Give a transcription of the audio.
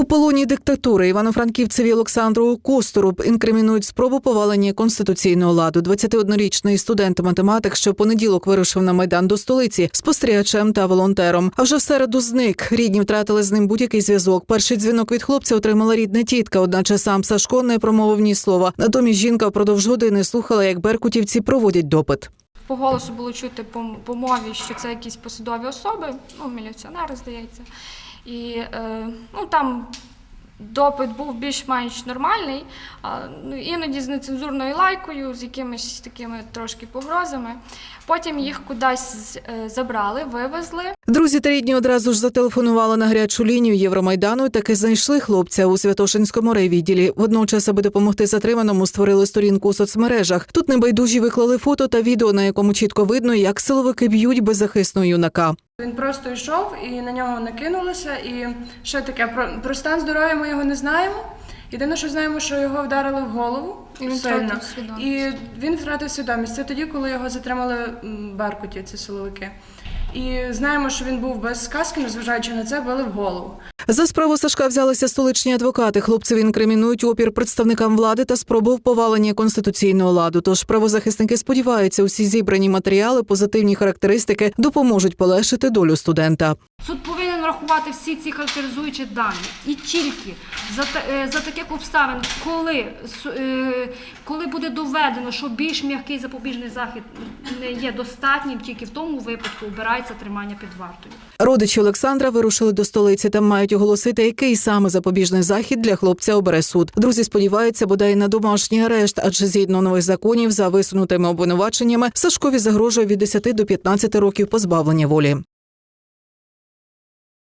У полоні диктатури івано-франківцеві Олександру Костору інкримінують спробу повалення конституційного ладу. 21-річний студент-математик, що понеділок вирушив на майдан до столиці спостерігачем та волонтером. А вже в середу зник. Рідні втратили з ним будь-який зв'язок. Перший дзвінок від хлопця отримала рідна тітка. Одначе сам Сашко не промовив ні слова. Натомість жінка впродовж години слухала, як беркутівці проводять допит. По голосу було чути по, по мові, що це якісь посадові особи, ну, міліціонери, здається. І е, ну, там допит був більш-менш нормальний, ну, іноді з нецензурною лайкою, з якимись такими трошки погрозами. Потім їх кудись е, забрали, вивезли. Друзі та рідні одразу ж зателефонували на гарячу лінію Євромайдану і таки знайшли хлопця у Святошинському райвідділі. Водночас, аби допомогти затриманому, створили сторінку у соцмережах. Тут небайдужі виклали фото та відео, на якому чітко видно, як силовики б'ють беззахисного юнака. Він просто йшов і на нього накинулося. І ще таке про, про стан здоров'я ми його не знаємо. Єдине, що знаємо, що його вдарили в голову І він сильно. втратив свідомість. І він втратив свідомість. Це тоді, коли його затримали Беркуті, ці силовики. І знаємо, що він був без сказки, незважаючи на це, били в голову. За справу Сашка взялися столичні адвокати. Хлопців інкримінують опір представникам влади та спробу повалення конституційного ладу. Тож правозахисники сподіваються, усі зібрані матеріали, позитивні характеристики допоможуть полегшити долю студента. Суд врахувати всі ці характеризуючі дані. І тільки за, е, за таких обставин, коли, е, коли буде доведено, що більш м'який запобіжний захід не є достатнім, тільки в тому випадку обирається тримання під вартою. Родичі Олександра вирушили до столиці та мають оголосити, який саме запобіжний захід для хлопця обере суд. Друзі сподіваються, бодай на домашній арешт, адже згідно нових законів за висунутими обвинуваченнями Сашкові загрожує від 10 до 15 років позбавлення волі.